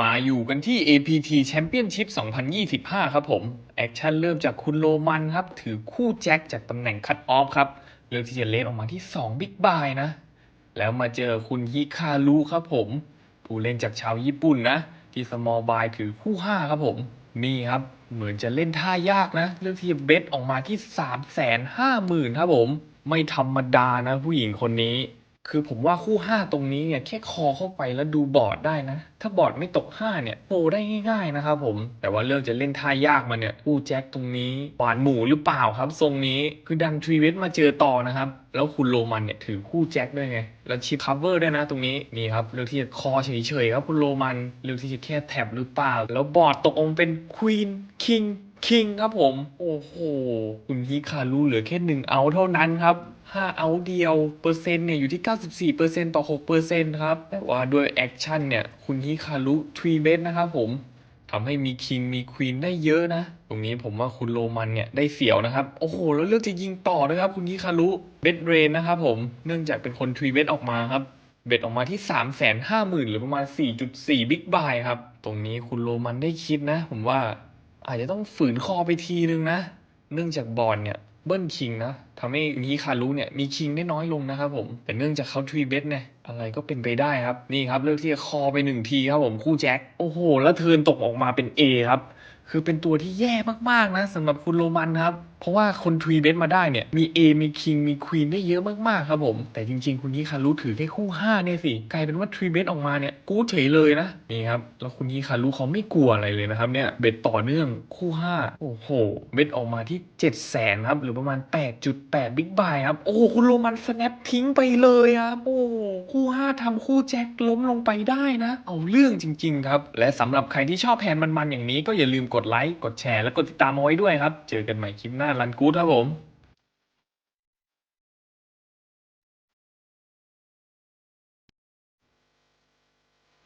มาอยู่กันที่ APT Championship 2025 ครับผม แอคชั่นเริ่มจากคุณโรมันครับ ถือคู่แจ็คจากตำแหน่งคัตออฟครับ เลือกที่จะเลนออกมาที่ 2 บิ๊กบายนะ แล้วมาเจอคุณฮิคารุครับผม ผู้เล่นจากชาวญี่ปุ่นนะ ที่สมอลบายถือคู่ 5 ครับผม นี่ครับ เหมือนจะเล่นท่ายากนะ เลือกที่จะเบสออกมาที่ 3 5 0 0 0 0 ครับผม ไม่ธรรมดานะผู้หญิงคนนี้ คือผมว่าคู่5ตรงนี้เนี่ยแค่คอเข้าไปแล้วดูบอร์ดได้นะ ถ้าบอร์ดไม่ตก5เนี่ยโปรได้ง่ายๆนะครับผม แต่ว่าเรื่องจะเล่นท่ายากมาเนี่ยคู่แจ็คตรงนี้หวานหมูหรือเปล่าครับ ทรงนี้คือดันทรีเวสมาเจอต่อนะครับ แล้วคุณโรมันเนี่ยถือคู่แจ็คด้วยไง แล้วชิปคัฟเวอร์ด้วยนะตรงนี้นี่ครับเลือกที่จะคอเฉยๆครับคุณโรมันเลือกที่จะแค่แท็บหรือเปล่า แล้วบอร์ดตกออกมาเป็นควีนคิง คิงครับผม โอ้โหคุณฮิคารุเหลือแค่หนึ่งเอาเท่านั้นครับห้าเอาเดียวเปอร์เซ็นต์เนี่ยอยู่ที่ 94%ต่อ6%ครับ แต่ว่าด้วยแอคชั่นเนี่ยคุณฮิคารุทรีเบสนะครับผมทำให้มีคิงมีควีนได้เยอะนะ ตรงนี้ผมว่าคุณโรมันเนี่ยได้เสียวนะครับ โอ้โห แล้วเลือกจะยิงต่อด้วยครับ คุณฮิคารุเบสเรนนะครับผม เนื่องจากเป็นคนทรีเบสออกมาครับ เบ็ดออกมาที่ 3 5 0 0 0 0หรือประมาณ 4.4 บิ๊กบายครับ ตรงนี้คุณโรมันได้คิดนะ ผมว่า อาจจะต้องฝืนคอไปทีนึงนะ เนื่องจากบอลเนี่ยเบิ้ลคิงนะทำให้ฮิคารุเนี่ยมีคิงได้น้อยลงนะครับผม แต่เนื่องจากเขาทรีเบสเนี่ยอะไรก็เป็นไปได้ครับ นี่ครับเลือกที่จะคอไปหนึ่งทีครับผมคู่แจ็ค โอ้โห แล้วเทินตกออกมาเป็น A ครับ คือเป็นตัวที่แย่มากๆนะสำหรับคุณโรมันครับ เพราะว่าคนทรีเบสมาได้เนี่ย มี A มี King มี Queen ได้เยอะมากๆครับผม แต่จริงๆ คุณฮิคารุถือแค่คู่5เนี่ยสิ กลายเป็นว่าทรีเบสออกมาเนี่ย กูเฉยเลยนะ นี่ครับ แล้วคุณฮิคารุเขาไม่กลัวอะไรเลยนะครับเนี่ย เบ็ดต่อเนื่องคู่5โอ้โห เบ็ดออกมาที่7 0 0แสนครับ หรือประมาณ 8.8 บิ๊กบายครับ โอ้คุณโรมันสแนปทิ้งไปเลยครับ โอ้คู่5ทำคู่แจ็คล้มลงไปได้นะ เอาเรื่องจริงๆครับ และสำหรับใครที่ชอบแผนมันๆอย่างนี้ก็อย่าลืมกดไลค์กดแชร์และกดติดตามเอาไว้ด้วยครับ เจอกันใหม่คลิปหน้ารันกู๊ดครับผม